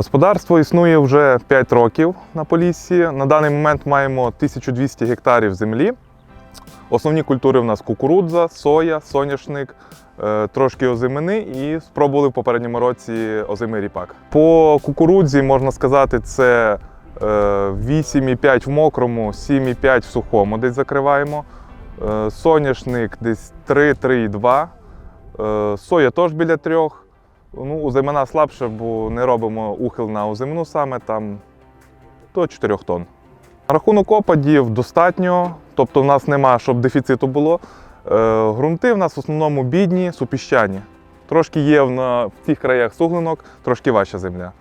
Господарство існує вже 5 років на Поліссі. На даний момент маємо 1200 гектарів землі. Основні культури в нас кукурудза, соя, соняшник, е, трошки озимини і спробували в попередньому році озимий ріпак. По кукурудзі можна сказати, це е, 8,5 в мокрому, 7,5 в сухому десь закриваємо. Е, Соняшник десь 3-3,2. Е, Соя теж біля трьох. Ну, озимина слабше, бо не робимо ухил на озимину саме там до 4 тонн. Рахунок опадів достатньо, тобто в нас нема, щоб дефіциту було. Е, Грунти в нас в основному бідні, супіщані. Трошки є в, в цих краях суглинок, трошки важча земля.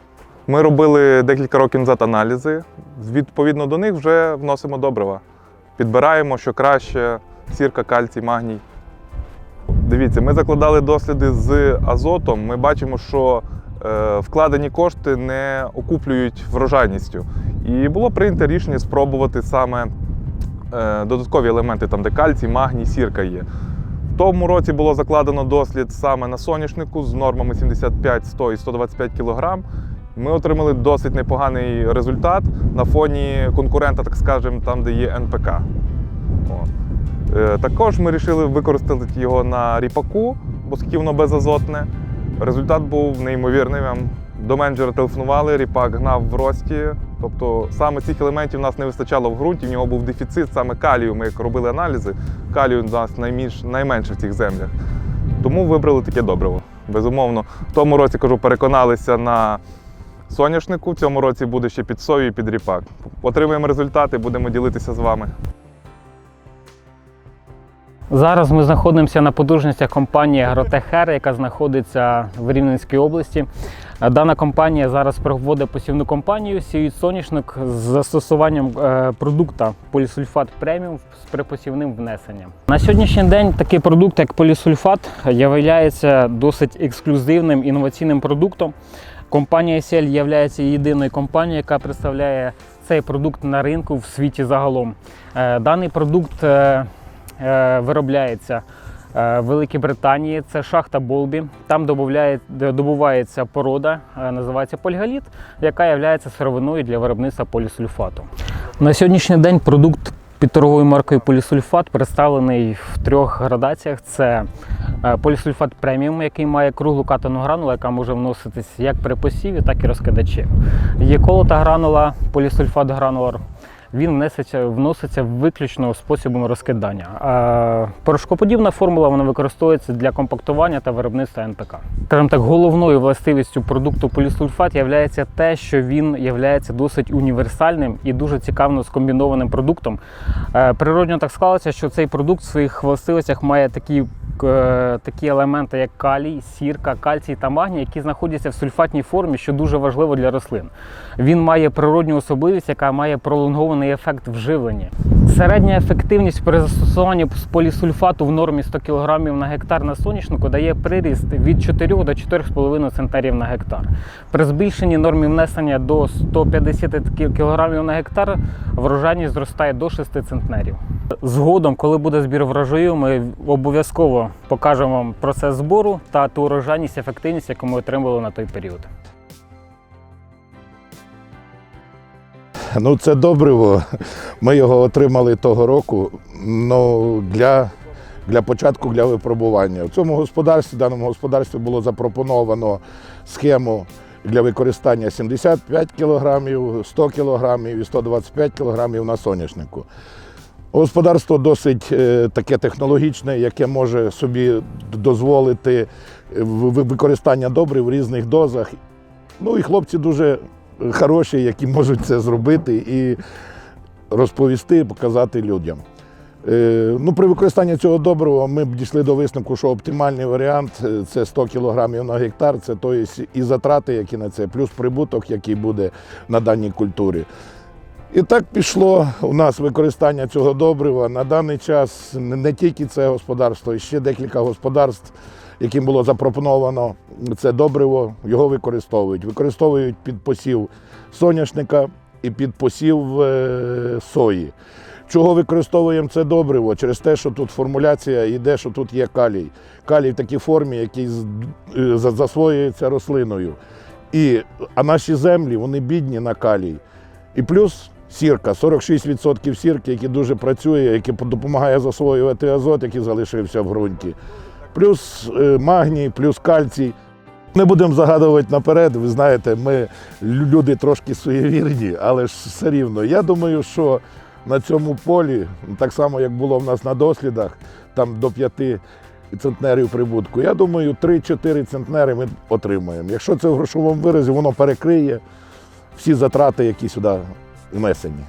Ми робили декілька років назад аналізи. Відповідно до них вже вносимо добрива. Підбираємо, що краще, сірка, кальцій, магній. Дивіться, ми закладали досліди з азотом. Ми бачимо, що е, вкладені кошти не окуплюють врожайністю. І було прийнято рішення спробувати саме е, додаткові елементи, там де кальцій, магній, сірка є. В тому році було закладено дослід саме на соняшнику з нормами 75, 100 і 125 кг. Ми отримали досить непоганий результат на фоні конкурента, так скажемо, там, де є НПК. О. Е, Також ми вирішили використати його на ріпаку, оскільки воно безазотне. Результат був неймовірний. До менеджера телефонували, ріпак гнав в рості. Тобто саме цих елементів у нас не вистачало в ґрунті, в нього був дефіцит саме калію. Ми як робили аналізи, калію у нас найменш, найменше в цих землях. Тому вибрали таке добриво. Безумовно, в тому році кажу, переконалися на соняшнику. В цьому році буде ще під сою і під ріпак. Отримаємо результати, будемо ділитися з вами. Зараз ми знаходимося на потужностях компанії Агротехер, яка знаходиться в Рівненській області. Дана компанія зараз проводить посівну кампанію, сіють соняшник з застосуванням е, продукта полісульфат преміум з припосівним внесенням. На сьогоднішній день такий продукт, як полісульфат, є досить ексклюзивним інноваційним продуктом. Компанія SL є єдиною компанією, яка представляє цей продукт на ринку в світі загалом. Е, Даний продукт е, виробляється е, в Великій Британії. Це шахта Болбі. Там добувається порода, е, називається польгаліт, яка є сировиною для виробництва полісульфату. На сьогоднішній день продукт під торговою маркою полісульфат представлений в трьох градаціях: це е, полісульфат преміум, який має круглу катану гранулу, яка може вноситись як при посіві, так і розкидачі. Є колота гранула, полісульфат гранулар. Він внесеться, вноситься виключно способом розкидання. А порошкоподібна формула вона використовується для компактування та виробництва НПК. Скажімо так, головною властивістю продукту полісульфат є те, що він є досить універсальним і дуже цікаво скомбінованим продуктом. Е, Природньо так склалося, що цей продукт в своїх властивостях має такі такі елементи, як калій, сірка, кальцій та магній, які знаходяться в сульфатній формі, що дуже важливо для рослин. Він має природню особливість, яка має пролонгований ефект вживлення. Середня ефективність при застосуванні полісульфату в нормі 100 кг на гектар на соняшнику дає приріст від 4 до 4,5 центнерів на гектар. При збільшенні нормі внесення до 150 кг на гектар врожайність зростає до 6 центнерів. Згодом, коли буде збір врожаю, ми обов'язково покажемо вам процес збору та ту урожайність, ефективність, яку ми отримали на той період. Ну, це добриво. Ми його отримали того року ну, для, для початку для випробування. В цьому господарстві, в даному господарстві було запропоновано схему для використання 75 кг, 100 кг і 125 кг на соняшнику. Господарство досить е, таке технологічне, яке може собі дозволити використання добрив в різних дозах. Ну і хлопці дуже хороші, які можуть це зробити і розповісти, показати людям. Е, Ну, при використанні цього добрива ми б дійшли до висновку, що оптимальний варіант е, це 100 кг на гектар, це то і затрати, які на це, плюс прибуток, який буде на даній культурі. І так пішло у нас використання цього добрива. На даний час не тільки це господарство, ще декілька господарств, яким було запропоновано це добриво, його використовують. Використовують під посів соняшника і під посів е, сої. Чого використовуємо це добриво? Через те, що тут формуляція йде, що тут є калій. Калій в такій формі, який е, за- засвоюється рослиною. І, а наші землі вони бідні на калій. І плюс сірка, 46% сірки, які дуже працює, які допомагає засвоювати азот, який залишився в ґрунті. Плюс е, магній, плюс кальцій. Не будемо загадувати наперед. Ви знаєте, ми люди трошки суєвірні, але ж все рівно. Я думаю, що на цьому полі, так само як було в нас на дослідах, там до 5 центнерів прибутку. Я думаю, 3-4 центнери ми отримаємо. Якщо це в грошовому виразі, воно перекриє всі затрати, які сюди внесені.